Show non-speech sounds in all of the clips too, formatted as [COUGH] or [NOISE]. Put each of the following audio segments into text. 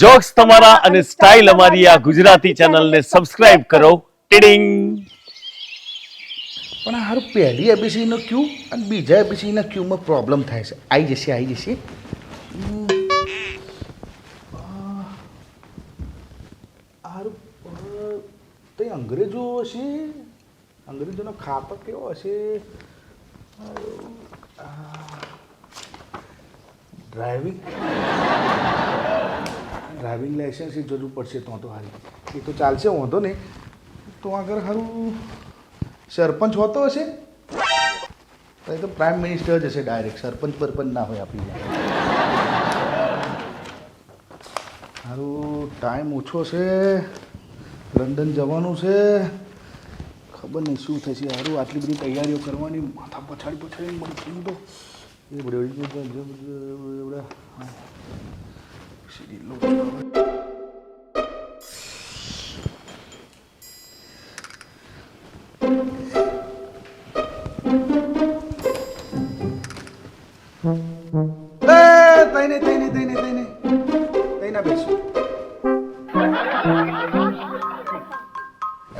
Jokes તમારા અને style અમારી આ ગુજરાતી ચેનલને સબસ્ક્રાઇબ કરો. ટીડિંગ. પણ હારું પહેલી એબીસીનો ક્યુ અને બીજા એબીસીના ક્યુમાં પ્રોબ્લેમ થાય છે. આવી જશે આવી જશે. તે અંગ્રેજો હશે? અંગ્રેજોનો ખાતો કેવો હશે? ડ્રાઇવિંગ ડ્રાઇવિંગ લાઇસન્સની જરૂર પડશે તો તો હારી એ તો ચાલશે વાંધો નહીં તો આગળ સારું સરપંચ હોતો હશે તો એ તો પ્રાઇમ મિનિસ્ટર જ હશે ડાયરેક્ટ સરપંચ પરપંચ ના હોય આપણી સારું ટાઈમ ઓછો છે લંડન જવાનું છે ખબર નહીં શું થશે સારું આટલી બધી તૈયારીઓ કરવાની માથા પછાડી પછાડી મળી થયું તો એ બધું સીડી લો એ તઈ નહીં તઈ નહીં તઈ નહીં તઈ નહીં તઈ ના બેસો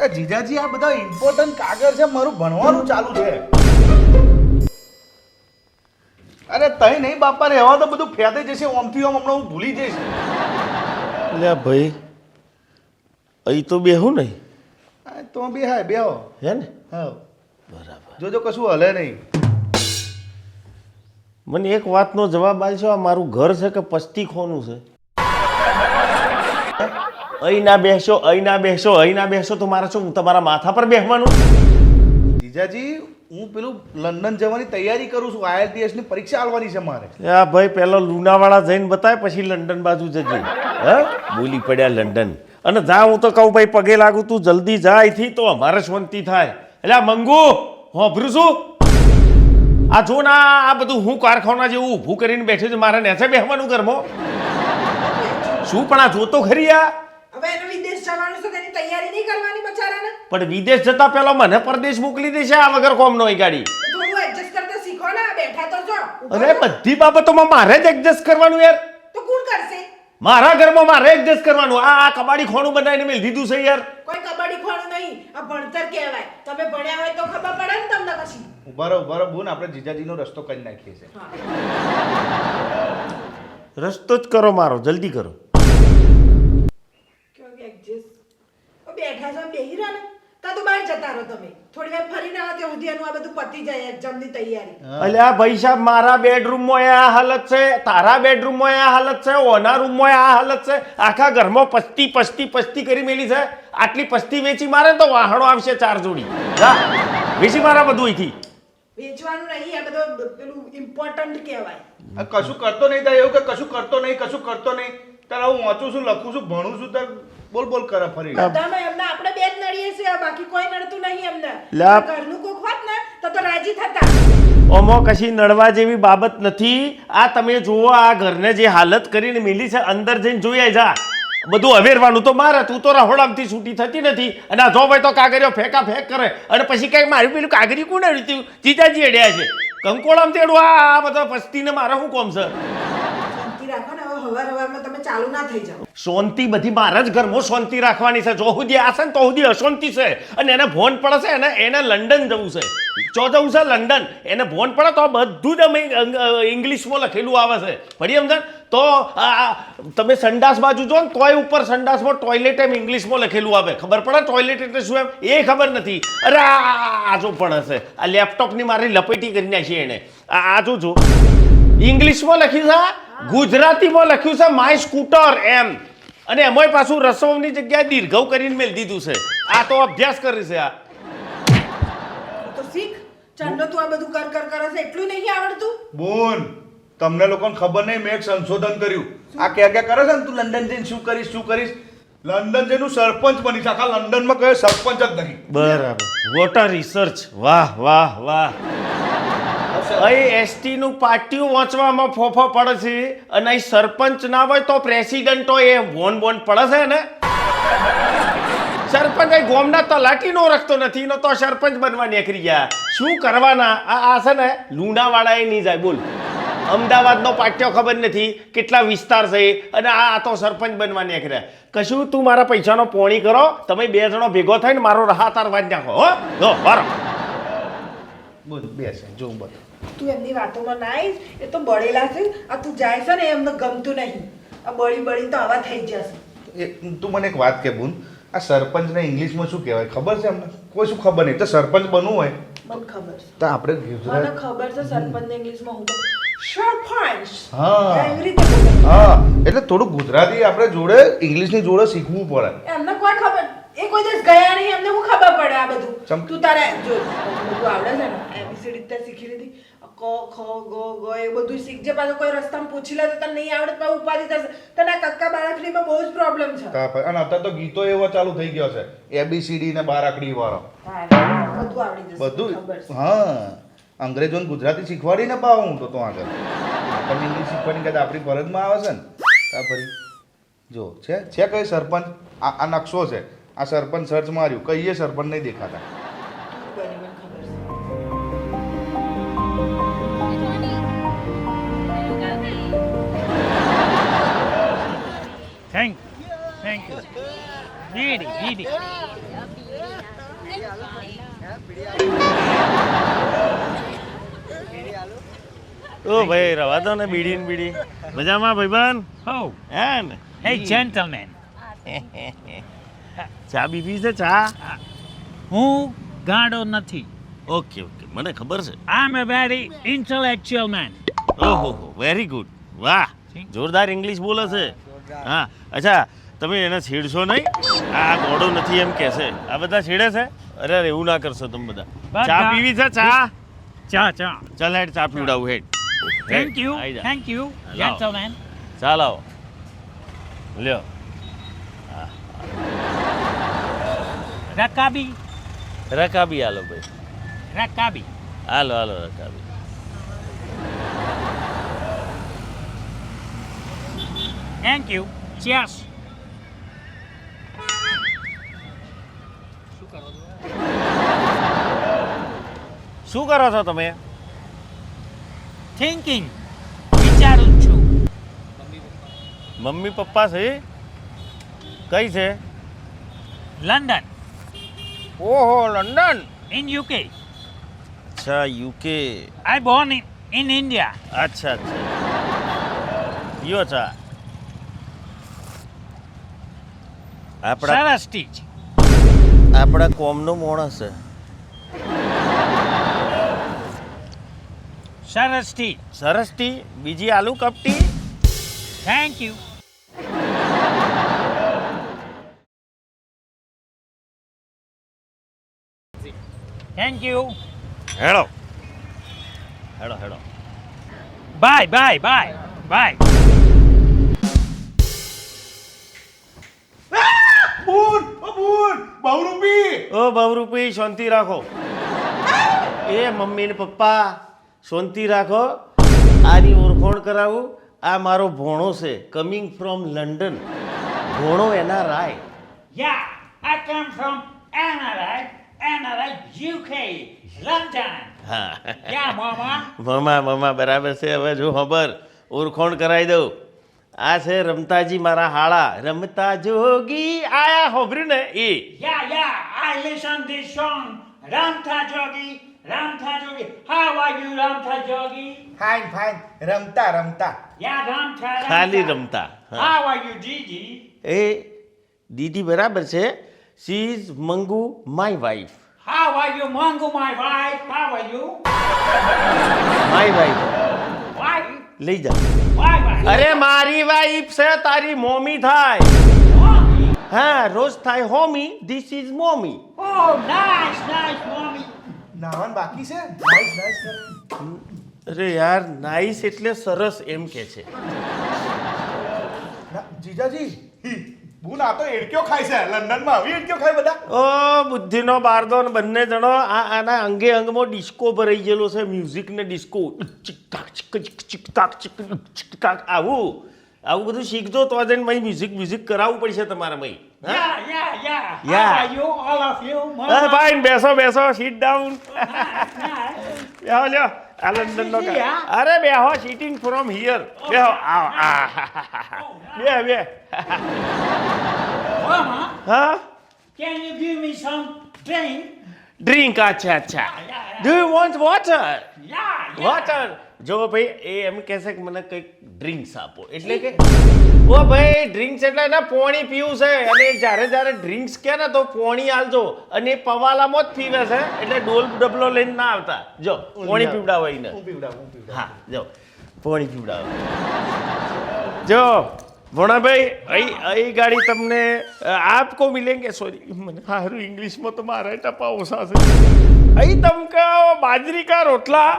એ જીજાજી, આ બધા ઇમ્પોર્ટન્ટ કાગળ છે, મારું ભણવાનું ચાલુ છે. અરે તઈ નહીં બાપા રહેવા તો બધું ફેદે જશે ઓમથી ઓમ હમણાં હું ભૂલી જઈશ. એટલે ભાઈ અહીં તો બેહું નહીં. તો બે હા બેહો. હે ને? હા બરાબર. જોજો કશું હલે નહીં. મને એક વાતનો જવાબ આપશો આ મારું ઘર છે કે પસ્તી ખોનું છે? અહીં ના બેસો અહીં ના બેસો અહીં ના બેસો તો મારે શું તમારા માથા પર બેસવાનું જીજાજી હું પેલું લંડન જવાની તૈયારી કરું છું. IELTS ની પરીક્ષા આલવાની છે મારે. આ ભાઈ પહેલો લુણાવાળા જઈને બતાય પછી લંડન બાજુ જજે. હા? બોલી પડ્યા લંડન. અને જા હું તો કહું ભાઈ પગે લાગુ તું જલ્દી જા અહીંથી તો અમારે શાંતિ થાય. એટલે આ મંગુ હોભરું છું. આ જો ના આ બધું હું કારખાના જેવું ઊભું કરીને બેઠું છું મારે નેસે બેહવાનું ઘરમાં. શું પણ આ જોતો ખરી આ? હવે એને વિદેશ જવાનું છે તેની તૈયારી નહીં કરવાની બચારાને? પણ વિદેશ જતા પહેલા મને પરદેશ મોકલી દેશે આ વગર કોમ નો ગાડી. થોડું એડજસ્ટ કરતા શીખો ને બેઠા તો જો. અરે બધી બાબતોમાં મારે જ એડજસ્ટ કરવાનું યાર. તો કોણ કરશે? મારા ઘરમાં મારે એડજસ્ટ કરવાનું. આ આ કબાડી ખોણું બનાવીને મેં દીધું છે યાર. કોઈ કબાડી ખોણું નહીં આ ભણતર કહેવાય. તમે ભણ્યા હોય તો ખબર પડે ને તમને પછી. ઉભારો ઉભારો ઊભા બોન આપણે જીજાજીનો રસ્તો કરી નાખીએ છીએ. રસ્તો જ કરો મારો જલ્દી કરો. બેઠા છો બેહી રહ્યા ને? તા તો બહાર જતા રહો તમે. થોડી વાર ફરીને આવો ત્યાં સુધી એનું આ બધું પતી જાય એક્ઝામની તૈયારી. અલ્યા ભાઈ સાહેબ મારા બેડરૂમમાં આ હાલત છે તારા બેડરૂમમાં આ હાલત છે ઓના રૂમમાં આ હાલત છે. આખા ઘરમાં પસ્તી પસ્તી પસ્તી કરી મેલી છે. આટલી પસ્તી વેચી મારે તો વાહણો આવશે ચાર જોડી. જા વેચી મારા બધું અહીંથી. વેચવાનું નહીં આ બધું પેલું ઇમ્પોર્ટન્ટ કહેવાય. કશું કરતો નહીં થાય એવું કે કશું કરતો નહીં કશું કરતો નહીં. તારા હું વાંચું છું લખું છું ભણું છું તાર બોલ બોલ કરે ફરી બધામાં એમને આપણે બે જ નડીએ છે બાકી કોઈ નડતું નહીં એમને. ઘરનું કોક હોત ને તો તો રાજી થતા. ઓમો કશી નડવા જેવી બાબત નથી. આ તમે જુઓ આ ઘરને જે હાલત કરીને મિલી છે અંદર જઈને જોઈ જા. બધું અવેરવાનું તો મારે તું તો રહોડામથી છૂટી થતી નથી. અને આ જો ભાઈ તો કાગરિયો ફેંકા ફેંક કરે. અને પછી કઈ મારું પેલું કાગરી કોણ અડ્યું જીજાજી અડ્યા છે. કંકોળામ તેડું આ આ બધા પસ્તીને મારે શું કોમ હવે હવાર હવારમાં તમે ચાલુ ના થઈ જાઓ. શાંતિ બધી મારા જ ઘરમાં શાંતિ રાખવાની છે. જો સુધી આ છે ને તો સુધી અશાંતિ છે. અને એને ભોન પડે છે એને લંડન જવું છે. ચો જવું છે લંડન, એને ફોન પડે તો બધું જ અમે ઇંગ્લિશમાં લખેલું આવે છે. ફરી સમજણ? તો તમે સંડાસ બાજુ જો ને તોય ઉપર સંડાસમાં ટોયલેટ એમ ઇંગ્લિશમાં લખેલું આવે. ખબર પડે ટોયલેટ એટલે શું એમ? એ ખબર નથી. અરે આ જો પણ હશે આ લેપટોપની મારી લપેટી કરી નાખી એને. આ જો જો. ઇંગ્લિશમાં લખ્યું છે ગુજરાતીમાં લખ્યું છે માય સ્કૂટર એમ અને એમાંય પાછું રસોની જગ્યાએ દીર્ઘવ કરીને મેલ દીધું છે. આ તો અભ્યાસ કરી છે આ. તો શીખ તું આ બધું કર કર કરે છે એટલું નહીં આવડતું? બોન તમને લોકોને ખબર નહીં મેં એક સંશોધન કર્યું. આ ક્યાં ક્યાં કરે છે ને તું લંડન જઈને શું કરીશ શું કરીશ? લંડન જેનું સરપંચ સરપંચ છે આખા લંડનમાં કયો સરપંચ જ નહીં. બરાબર. વોટર રિસર્ચ વાહ વાહ વાહ. અહીં એસટી નું પાટિયું વાંચવામાં ફોફો પડે છે અને અહીં સરપંચ ના હોય તો પ્રેસિડન્ટ હોય એ વોન વોન પડે છે ને? સરપંચ અહીં ગોમના તલાટી નો રખતો નથી નો તો સરપંચ બનવા નીકળી ગયા. શું કરવાના? આ આ છે ને, લુણાવાળા એ નહીં જાય, બોલ. અમદાવાદનો પાટ્યો ખબર નથી કેટલા વિસ્તાર છે અને આ આ તો સરપંચ બનવા નીકળ્યા. કશું તું મારા પૈસાનો પોણી કરો, તમે બે જણો ભેગો થઈને મારો રાહતાર વાત નાખો, હો. વારો. બોલ બેસે જો બધું તું એમની વાતોમાં ના આવીશ? એ તો બળેલા છે. આ તું જાય છે ને એમને ગમતું નહીં. આ બળી બળી તો આવા થઈ જશે. તું મને એક વાત કે બુન. આ સરપંચને ઇંગ્લિશમાં શું કહેવાય? ખબર છે અમને કોઈ શું ખબર નહીં. તો સરપંચ બનવું હોય. મને ખબર છે. તો આપણે મને ગુજરાત ખબર છે સરપંચને ઇંગ્લિશમાં હું સરપંચ! હા. એટલે થોડું ગુજરાતી આપણે જોડે ઇંગ્લિશની જોડે શીખવું પડે. એમને કોઈ ખબર એ કોઈ દિવસ ગયા નહીં. એમને હું ખબર પડે આ બધું? તું તારે જો બધું આવડે છે ને? એબીસીડી તે શીખી લીધી. ક ખ ગ ગ એ બધું શીખજે પાછું કોઈ રસ્તામાં પૂછી લે તો તને નહીં આવડે તો ઉપાધિ થશે. તને આ કક્કા બાળકડીમાં બહુ જ પ્રોબ્લેમ છે. અને અત્યારે તો ગીતો એવો ચાલુ થઈ ગયો છે. એબીસીડી ને બારાખડી વાળો બધું આવડી જશે બધું હા. અંગ્રેજોને ગુજરાતી શીખવાડી ને પાવ હું તો તો આગળ. પણ ઇંગ્લિશ શીખવાની કદાચ આપણી ફરજમાં આવે છે ને. તા ફરી જો છે છે કઈ સરપંચ? આ આ નકશો છે. આ સરપંચ સર્ચ માર્યું. કહીએ સરપંચ નહીં દેખાતા. Needy, needy. ઓ ભાઈ રવા દો ને બીડી ને બીડી. મજામાં ભાઈબંધ? Oh, હે ને? Hey, gentlemen. ચા બીવી છે ચા? હું. ગાડો નથી. Okay okay. મને ખબર છે. I am a very intellectual man ઓહો વેરી ગુડ વાહ. જોરદાર ઇંગ્લિશ બોલે છે. હા. અચ્છા તમે એને છેડશો નહીં? આ ઘોડો નથી એમ કહેશે આ બધા છેડે છે? અરે અરે, એવું ના કરશો તમે બધા. ચા પીવી છે? ચા? ચા ચા. ચાલ હેડ ચા પીવડાવું head. Thank you I you gentleman. ચાલ આવો. લ્યો. રકાબી. રકાબી હાલો ભાઈ. રકાબી. હાલો હાલો રકાબી. Thank you Cheers. શું કરો છો તમે? થિંકિંગ વિચારું છું. મમ્મી પપ્પા છે? કઈ છે? લંડન. ઓહો લંડન? ઇન યુકે અચ્છા UK I born in India અચ્છા અચ્છા. યો ચા આપણા સરસ ટીચ આપણા કોમનો મોણસ છે. સરસ ટી સરસ ટી બીજી આલુ કપટી થેન્ક યુ થેન્ક યુ હેડો હેડો હેડો. બાય બાય બાય બાય બુન ઓ બહુ રૂપી ઓ બહુરૂપી શાંતિ રાખો. એ મમ્મી ને પપ્પા. શાંતિ રાખો. આની ઓળખોણ કરાવું. આ મારો ભોણો છે કમિંગ ફ્રોમ લંડન ભોણો એના રાય. Yeah, I come from NRI, NRI, UK London હા. મામા મામા મમા બરાબર છે. હવે જો ખબર ઓળખોણ કરાવી દઉં. આ છે રમતાજી મારા હાળા. રમતા જોગી આયા હોભર્યું ને એ. Yeah yeah I listen this song Ramta Jogi, Jogi. How are you, Ramtha Jogi? Fine fine Ramta Ramta Yeah, Ramtha. Ramtha. ખાલી રમતા હા. How are you, Gigi? એ દીદી બરાબર છે she is Mangu my wife How are you, Mongo, my wife? How are you? My wife Wife? લઈ જા? અરે મારી વાઈફ છે તારી મોમી થાય Mommy? હા રોજ થાય હોમી this is mommy Oh, nice, nice, mommy. નાવન બાકી છે? નાઈસ નાઈસ અરે યાર નાઈસ એટલે સરસ એમ કે છે. જીજાજી ભૂલ આ તો એડક્યો ખાય છે. લંડનમાં આવી એડક્યો ખાય બધા. ઓ બુદ્ધિનો બારદો ને બંને જણો આ આના અંગે અંગમાં ડિસ્કો ભરાઈ ગયેલો છે મ્યુઝિક ને ડિસ્કો. ચિકટાક ચિક ચિક ચિકટાક ચિક ચિકટાક આવું આવું બધું શીખજો તો મય મ્યુઝિક મ્યુઝિક કરાવવું પડશે તમારે મય Yeah, yeah, yeah. Yeah. How are you, all of you? હા ફાઇન બેસો બેસો સીટ ડાઉન Nice. બેહો લ્યો આ લંડન નો Sit here. અરે બેહો સીટિંગ ફ્રોમ હિયર બેહો આવો આ બે બે હા can you give me some drink? Drink અચ્છા અચ્છા Yeah, yeah. Do you Yeah, yeah. Water જો ભાઈ એ એમ કહેશે કે મને કંઈક ડ્રિંક્સ આપો. એટલે કે ઓ ભાઈ ડ્રિંક્સ એટલે એના પોણી પીવું છે. અને જ્યારે જ્યારે ડ્રિંક્સ કે ને તો પોણી આલજો. અને એ પવાલામાં જ પીવે છે. એટલે ડોલ ડબલો લઈને ના આવતા. જો પોણી પીવડાવો એને. હું જો પોણી પીવડાવો. જો વણાભાઈ અહીં અહીં ગાડી તમને આપકો મિલેંગે. સોરી મને સારું ઇંગ્લિશમાં તો મારા ટપા ઓછા છે અહીં તમકા બાજરી કા રોટલા?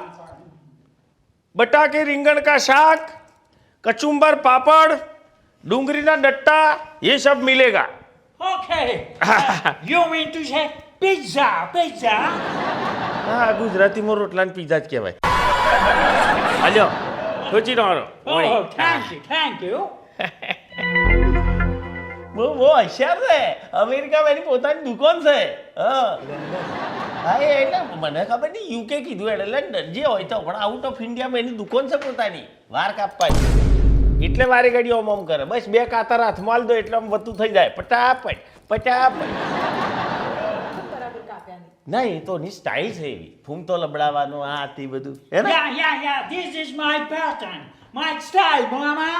બટાકે રીંગણ કા શાક કચુંબર પાપડ ડુંગળીના ડટ્ટા ये सब मिलेगा Okay. you mean to say pizza, pizza? હા ગુજરાતીમાં રોટલા ને પીઝા જ કહેવાય હાલ્યો સોચી રહ્યો Oh, thank you, thank you. બહુ બહુ હોશિયાર છે અમેરિકામાં એની પોતાની દુકાન છે હા હા એ એટલે મને ખબર નહીં યુકે કીધું એટલે લંડન જે હોય તો પણ આઉટ ઓફ ઇન્ડિયામાં એની દુકાન છે પોતાની વાર કાપવાની એટલે મારી ઘડી ઓમ ઓમ કરે. બસ બે કાતર હાથમાં માલ દો એટલે આમ વધુ થઈ જાય. પટાપટ પટાપટ. ના એ તો ની સ્ટાઇલ છે એવી. ફૂમ તો લબડાવાનો આ તે બધું. હે ને? Yeah yeah yeah this is my pattern my style, મામા.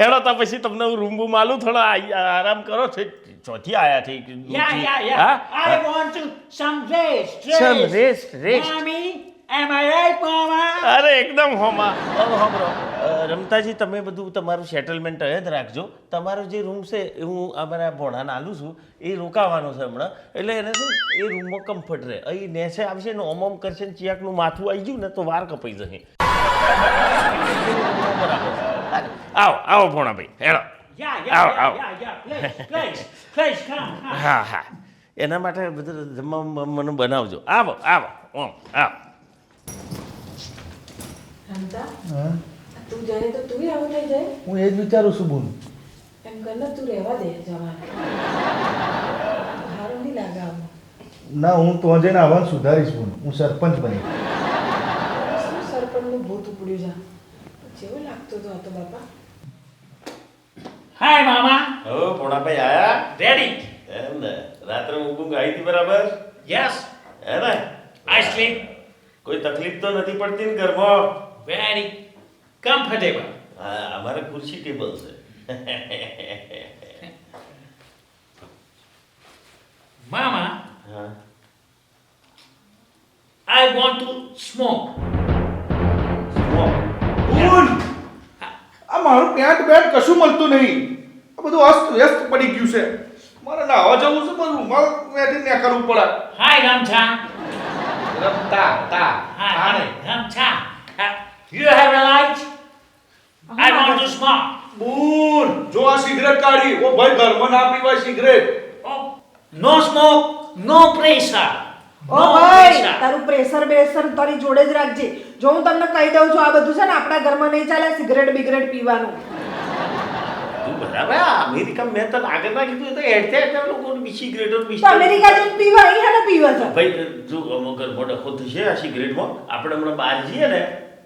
હેડો તો પછી તમને હું રૂમ બૂમ આલું થોડા આરામ કરો છે. ચોથી આયા છે Yeah, yeah, yeah. હા? I want to some rest, rest. Some rest, rest. Mommy, am I right, mama? અરે એકદમ હોમા. હવે સાંભળો અ, રમતાજી તમે બધું તમારું સેટલમેન્ટ જ રાખજો. તમારો જે રૂમ છે એ હું અમારા ભોણાને આલું છું એ રોકાવાનો છે હમણાં. એટલે એને શું એ રૂમમાં કમ્ફર્ટ રહે. અહીં નેસે આવશે ને ઓમ ઓમ કરશે ને ચિયાકનું માથું આવી ગયું ને તો વાર કપાઈ જશે. આવો આવો ભોણાભાઈ હેડો. Yeah, yeah, yeah, ow. yeah, yeah. Please, please, please, come, come. [LAUGHS] હા હા. એના માટે બધું જમવા મને બનાવજો. આવો આવો ઓમ આવો. રમતા હા? તું જાય તો તું આવું થઈ જાય. હું એ જ વિચારું છું બોલ. એમ કર ને તું રહેવા દે જવાને. સારું નહીં લાગે આવું. ના હું તો જઈને આવવાનું સુધારીશ બોલ. હું સરપંચ બની. શું સરપંચનું ભૂત ઉપડ્યું છે? જેવો લાગતો હતો આ તો બાપા? Hi, મામા હવે ભોણાભાઈ આયા? રેડી એમ ને. રાત્રે ઊંઘ આવી હતી બરાબર? યસ હે ને? આઈ સ્લીપ કોઈ તકલીફ તો નથી પડતી ને ઘરમાં? વેરી કમ્ફર્ટેબલ હા, અમારે ખુરશી ટેબલ છે. મામા હા. I want to smoke smoke બોલ આ મારું પેન્ટ બેન્ટ કશું મળતું નહીં. આ બધું અસ્ત વ્યસ્ત પડી ગયું છે. મારે નાવા જવું છે પણ રૂમાલ વેઠીને ને કરવું પડે. હાય Ramcha. રમતા તા. હાય તાણે. You have a have I want to smoke. બોલ જો આ સિગરેટ કાઢી ઓ ભાઈ ઘરમાં ના પીવાય cigarette. No smoke no pressure. ઓ ભાઈ તારું પ્રેશર બેસર તારી જોડે જ રાખજે. જો હું તમને કહી દઉં છું આ બધું છે ને આપણા ઘરમાં નહીં ચાલે સિગરેટ બિગરેટ પીવાનું. તું બરાબર અમેરિકા મેં તો આગળ ના કીધું તો એડતે એડતે લોકો સિગરેટો તો અમેરિકા જઈને પીવા અહીંયા ને પીવા છે? ભાઈ જો અમુક મોટો ખોદ છે આ સિગરેટમાં આપણે હમણાં બહાર જઈએ ને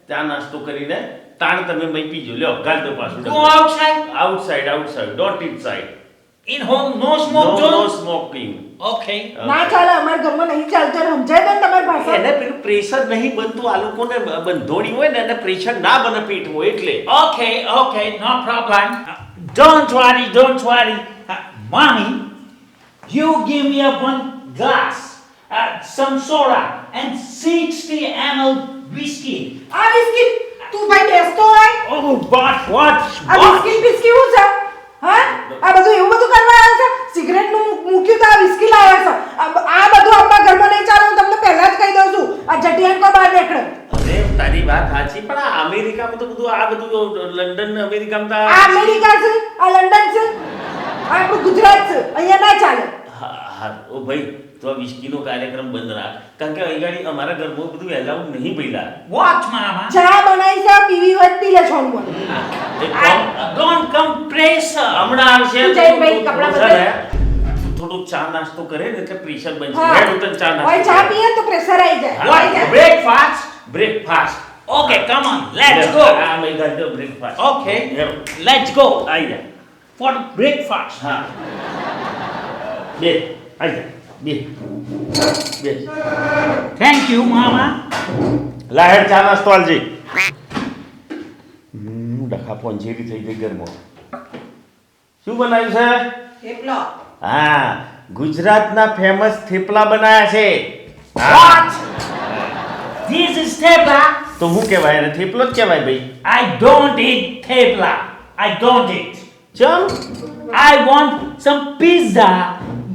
ત્યાં નાસ્તો કરીને તાણ તમે મય પીજો. લ્યો ગાલ દો પાછું outside. Outside outside don't inside In home, no smoke no no. Smoking Okay. ના ચાલે અમારા ઘરમાં નહીં ચાલતું સમજાય દે ને તમારી ભાષા એને પેલું પ્રેશર નહીં બનતું આ લોકોને બંધોણી હોય ને એને પ્રેશર ના બને એટલે Okay, okay, no problem. Uh, Don't worry, don't worry. Uh, mommy, you give me a one glass, uh, some soda, and 60 ml whiskey. આ બિસ્કિટ તું ભાઈ બેસતો હોય Oh, but what? આ? બિસ્કિટ બિસ્કિટ શું છે હા આ બધું એવું બધું કરવા આવ્યા છે? સિગરેટનું મૂક્યું તો આ વિસ્કી લાવ્યા છે. આ બધું આપણા ઘરમાં નહીં ચાલે હું તમને પહેલા જ કહી દઉં છું. આ જટિયાન કો બહાર નીકળે. અરે તારી વાત સાચી પણ આ અમેરિકામાં તો બધું આ બધું લંડન અમેરિકામાં તો આ અમેરિકા છે? આ લંડન છે? આ આપણું ગુજરાત છે? અહીંયા ના ચાલે. હા હા ઓ ભાઈ તો આ વિસ્કીનો કાર્યક્રમ બંધ રાખ. કારણ કે અહીં ગાડી અમારા ઘરમાં બધું એલાઉડ નહીં ભઈલા વોચ mama? ચા બનાવી છે પીવી વધતી લે છોડ મોન એક કમ pressure. હમણાં આવશે તું તો ભાઈ કપડા બદલ. થોડું ચા નાસ્તો કરે ને એટલે પ્રેશર બની જાય હેડ હું ચા ચા હોય નાસ્તો ચા. પીએ તો પ્રેશર આવી જાય. Breakfast breakfast okay come on let's go આ મેં ગાડ્યો બ્રેકફાસ્ટ ઓકે લેટ્સ ગો આઈ જા. ફોર બ્રેકફાસ્ટ હા. બે. આઈ જા. બે બે થેન્ક યુ મામા લાહેર ચા નાસ્તો આલજી ડખા પોંચેરી થઈ ગઈ ગરમો શું બનાવ્યું છે થેપલો હા ગુજરાતના ફેમસ થેપલા બનાયા છે? This is tepla. તો હું કહેવાય ને થેપલો જ કહેવાય ભાઈ I don't eat thepla I don't eat. ચમ I want some pizza,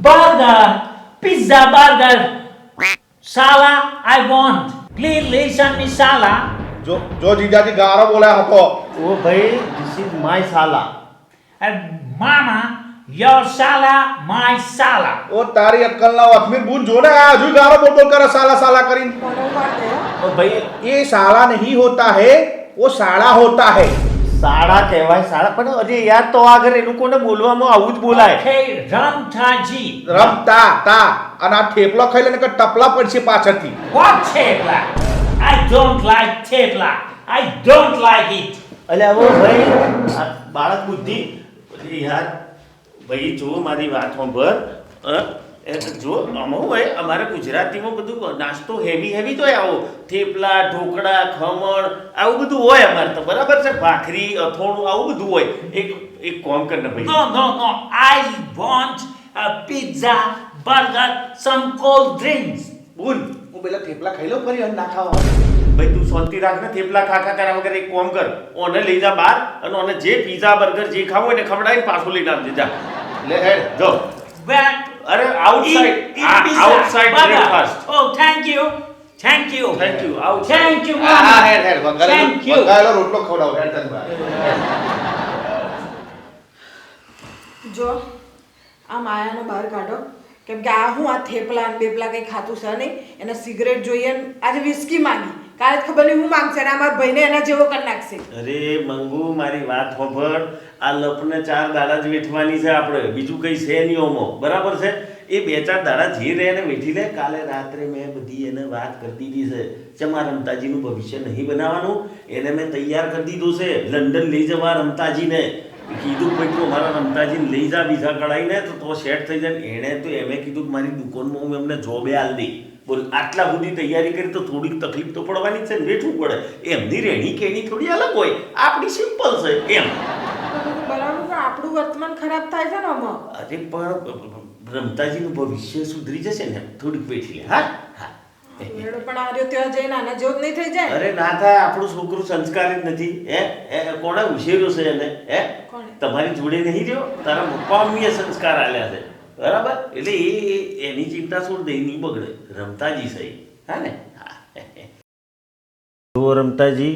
burger, Pizza burger. Sala, I want. Please listen me, Sala. जो जो जीजा जी गारा बोला हमको वो भाई दिस इज़ माय साला And mama, your Sala, my Sala. ओ तारी अक्कल ना अथमीर बूझ जो ना आज गारा बोल बोल कर साला साला करीन ओ भाई ये साला नहीं होता है वो साला होता है શાળા કહેવાય શાળા પણ અરે યાર તો આગળ એ લોકોને બોલવામાં આવું જ બોલાય. રમતાજી. રમતા તા. અને આ થેપલો ખાઈ લેને કે ટપલા પડશે પાછળથી. What thepla I don't like thepla. I don't like it એટલે હવે ભાઈ આ બાળક બુદ્ધિ અરે યાર ભાઈ જો મારી વાત સાંભળ જો આમાં હોય અમારે ગુજરાતીમાં બધું નાસ્તો હેવી હેવી તો હોય આવો. થેપલા ઢોકળા ખમણ આવું બધું હોય અમારે તો બરાબર છે? ભાખરી અથોણું આવું બધું હોય. એક એક કોમ કરીને ને ભાઈ. No no no. I want pizza burger some cold drinks. બોલ. હું પેલા થેપલા ખાઈ લઉં ફરી અને ના ખાવા ભાઈ તું શાંતિ રાખ ને થેપલા ખાખા કર્યા વગર એક કોમ કર. ઓને લઈ જા બહાર અને ઓને જે પીઝા બર્ગર જે ખાવું હોય ને ખવડાવીને પાછું લઈને આવજે જા. લે હેડ. જો. Where? અરે outside. Outside. Breakfast O thank you thank you thank you out thank you હા Mama. હેડ હેડ Thank વઘારેલો you. વઘારેલો રોટલો ખવડાવો હેડ તન. જો આ માયાને બહાર કાઢો કેમ કે આ હું આ થેપલા ને બેપલા કંઈ ખાતું છે નહીં એને સિગરેટ જોઈએ ને આજે વિસ્કી માંગી કાલે ખબર નહીં હું માંગશે અને અમારા ભાઈને એના જેવો કરી નાખશે. અરે મંગુ, મારી વાત સાંભળ. આ લપને ચાર દાડા જ વેઠવાની છે આપણે. બીજું કઈ છે નહીં ઓમો. બરાબર છે? એ બે ચાર દાડા જે રહે એને વેઠી લે. કાલે રાત્રે મેં બધી એને વાત કરી દીધી છે. ચમા રમતાજીનું ભવિષ્ય નહીં બનાવવાનું? એને મેં તૈયાર કરી દીધું છે. લંડન લઈ જવા રમતાજીને. કીધું ભાઈ તું અમારા રમતાજીને લઈ જા વિઝા કઢાઈને. તો તો સેટ થઈ જાય. એણે તો એમે કીધું કે મારી દુકાનમાં હું એમને જોબે આલ દઈ બોલ આટલા બધી તૈયારી કરી તો થોડીક તકલીફ તો પડવાની છે ને બેઠવું પડે. એમની રહેણી કેણી થોડી અલગ હોય આપણી સિમ્પલ છે એમ. બરાબર આપણું વર્તમાન ખરાબ થાય છે ને આમાં? અરે પણ રમતાજીનું ભવિષ્ય સુધરી જશે ને થોડીક બેઠી હા? હા. પણ આ રહ્યો ત્યાં જઈને આના જેવો નહીં થઈ જાય? અરે ના થાય આપણું છોકરું સંસ્કારી જ નથી હે? એ કોણે ઉછેર્યો છે એને હે? તમારી જોડે નહીં રહ્યો? તારા પપ્પા મમ્મીએ સંસ્કાર આલ્યા છે. બરાબર? એટલે એ એની ચિંતા છોડ દે નહીં બગડે. રમતાજી સહી હા ને? હા રમતાજી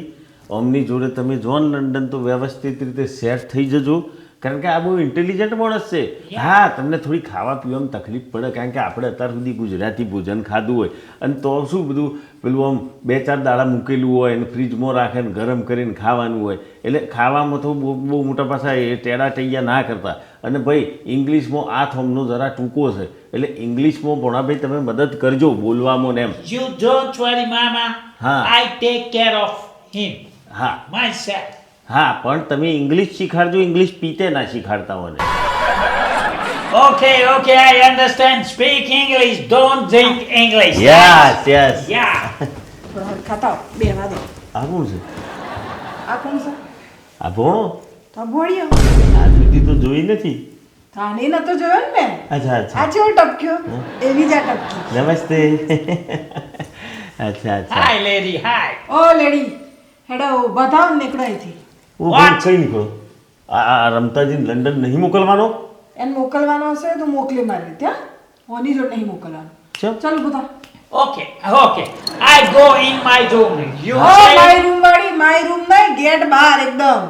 ઓમની જોડે તમે જોન લંડન તો વ્યવસ્થિત રીતે સેટ થઈ જજો. કારણ કે આ બહુ ઇન્ટેલિજન્ટ માણસ છે. હા તમને થોડી ખાવા પીવામાં તકલીફ પડે કારણ કે આપણે અત્યાર સુધી ગુજરાતી ભોજન ખાધું હોય. અને તો શું બધું પેલું આમ બે ચાર દાડા મૂકેલું હોય અને ફ્રીજમાં રાખે ને ગરમ કરીને ખાવાનું હોય. એટલે ખાવામાં તો બહુ બહુ મોટા પાસા એ ટેડા ટૈયા ના કરતા. અને ભાઈ ઇંગ્લિશમાં આ થોમનો જરા ટૂંકો છે. એટલે ઇંગ્લિશમાં ભણાભાઈ તમે મદદ કરજો બોલવામાં ને એમ. યુ don't worry, મામા હા. I take care of him હા. Myself. હા પણ તમે ઇંગ્લિશ શીખાડજો ઇંગ્લિશ પીતે ના શીખાડતા મને okay okay I understand speak English don't drink English yes yes yeah ખાતા આવો, દો. આ કોણ છે? આ કોણ છે? આ ભોણો? તો ભોળ્યો. આ સુધી તો જોઈ નથી. આને નતો જોયો ને મેં? અચ્છા આ અચ્છા જેવો ટપક્યો. એવી જ આ ટપકી. નમસ્તે. [LAUGHS] અચ્છા અચ્છા. હાય લેડી હાય ઓ લેડી હેડો બધા નીકળો અહીંથી. હું ઘર કઈ નીકળો આ આ રમતાજીને લંડન નહીં મોકલવાનો? એને મોકલવાનો હશે તો મોકલી મારી ત્યાં ઓની જોડે નહીં મોકલવાનો. ચાલો બધા. Okay okay I go in my room you my. Room વાળી માય રૂમ નહીં ગેટ બહાર એકદમ.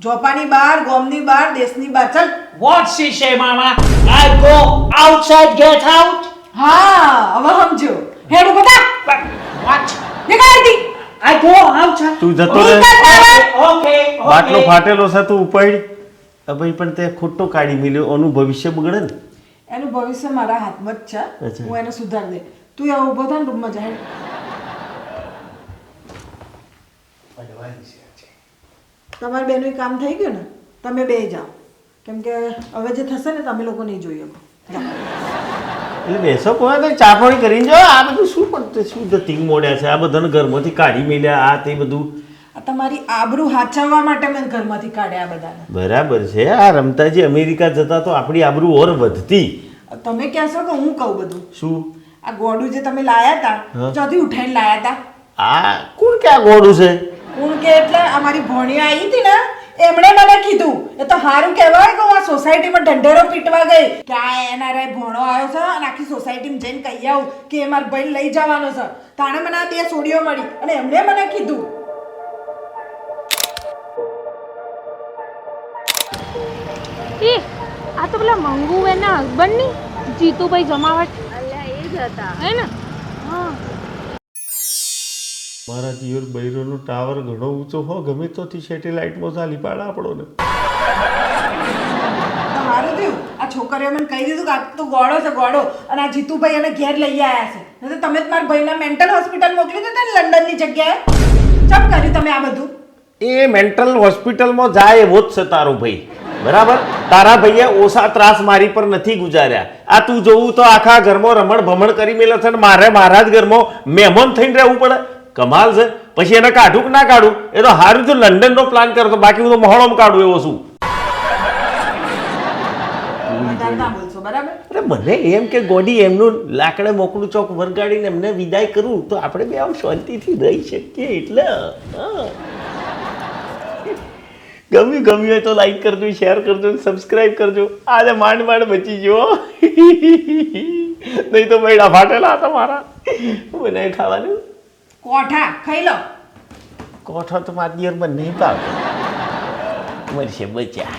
જોપાની બહાર ગોમની બહાર દેશની બહાર. ચાલ. વોટ શી say, મામા I go outside get out હા હવે સમજો હેડ બધા But what? નીકળતી I go outside. તું જતો રહે. okay. બાટલો ફાટેલો છે તું ઉપાડ. ભાઈ પણ તે ખોટો કાઢી મિલ્યો. એનું ભવિષ્ય બગડે ને? એનું ભવિષ્ય મારા હાથમાં જ છે. હું એને સુધાર દે તું આ ઊભો થા ને રૂમમાં જા. તમારે તમારા બેનું કામ થઈ ગયું ને? તમે બે જાઓ. કેમ કે હવે જે થશે ને તમે લોકો નહીં જોઈ શકો. એટલે બેસો કોઈ તો કરીને જો આ બધું શું પણ શું ધતિંગ મોડ્યા છે? આ બધાને ઘરમાંથી કાઢી મેલ્યા આ તે બધું? આ તમારી આબરૂ હાચવવા માટે મેં ઘરમાંથી કાઢ્યા આ બધાને. બરાબર છે. આ રમતાજી અમેરિકા જતા તો આપણી આબરૂ ઓર વધતી. તમે કહેશો કે હું કહું બધું? શું? આ ગોડું જે તમે લાયા હતા. ચોથી ઉઠાઈને લાયા હતા આ કોણ કે આ ગોડું છે? કોણ કે એટલે અમારી ભોણી આવી હતી ને એમણે મને કીધું એ તો સારું કહેવાય કે હું આ સોસાયટીમાં ઢંઢેરો પીટવા ગઈ. કે આ રે ભોણો આવ્યો છે અને આખી સોસાયટીમાં જઈને કહી આવું કે એ મારા ભાઈ લઈ જવાનો છે. તાણે મને આ બે સોડીઓ મળી અને એમણે મને કીધું. એ આ તો પેલા મંગુ એના હસબન્ડની જીતુભાઈ જમાવટ. અલ્યા એ જ હતા. હે ને? મારા જીવર બૈરોનો ટાવર ઘણો ઊંચો હો ગમે તોથી સેટેલાઇટમાં ચાલી પાડે આપણોને. સારું થયું. આ છોકરીઓ મને કહી દીધું કે આ તો ગોળો છે ગોળો. અને આ જીતુભાઈ એને ઘેર લઈ આવ્યા છે. નહીં તો તમે જ મારા ભાઈના મેન્ટલ હોસ્પિટલ મોકલી દીધા ને લંડનની જગ્યાએ. ચમ કર્યું તમે આ બધું? એ મેન્ટલ હોસ્પિટલમાં જાય એવો જ છે તારો ભાઈ. બરાબર? તારા ભાઈએ ઓછા ત્રાસ મારી પર નથી ગુજાર્યા. આ તું જોવું તો આખા ઘરમાં રમણ ભમણ કરી મેલે છે ને મારે મારા જ ઘરમાં મહેમાન થઈને રહેવું પડે. કમાલ છે. પછી એને કાઢું કે ના કાઢું? એ તો હારું તો લંડનનો પ્લાન કરતો બાકી હું તો મહોળમ કાઢું એવો છું. ના અરે મને એમ કે ગોડી એમનું લાકડે મોકળું ચોક વરગાડીને એમને વિદાય કરું તો આપણે બે આમ શાંતિથી રહી શકીએ એટલે ગમ્યું ગમ્યું હોય તો લાઈક કરજો શેર કરજો સબસ્ક્રાઈબ કરજો. આજે માંડ માંડ બચી ગયો. નહીં તો મૈડા ફાટેલા હતા મારા. મને ખાવાનું. કોઠા ખાઈ લો. કોઠો તો મારી દિયર મને નહીં ભાવતો મરશે બચ્યા.